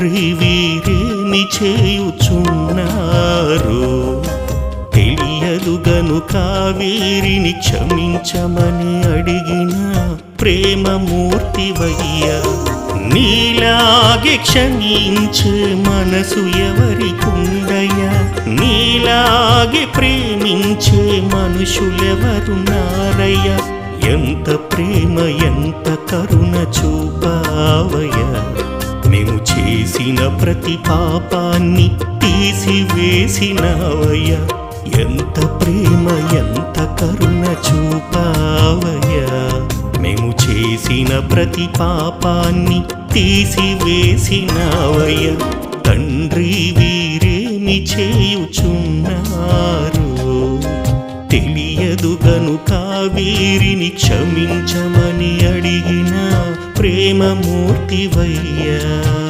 తండ్రి వీరేమి చేయుచున్నారు. తెలియదు గనుక వీరిని క్షమించమని అడిగిన ప్రేమమూర్తివయ్యా నీలాగే క్షమించే మనసు ఎవరికుండయ్యా? నీలాగే ప్రేమించే మనుషులెవరున్నారయ్యా? ఎంత ప్రేమ ఎంత కరుణ చూపావయ్యా? చేసిన ప్రతి పాపాన్ని తీసివేసినావయ్యా. ఎంత ప్రేమ ఎంత కరుణ చూపావయ్యా. మేము చేసిన ప్రతి పాపాన్ని తీసివేసినావయ్యా. తండ్రి వీరేమి చేయుచున్నారు? తెలియదు గనుక వీరిని క్షమించమని అడిగిన ప్రేమమూర్తివయ్యా.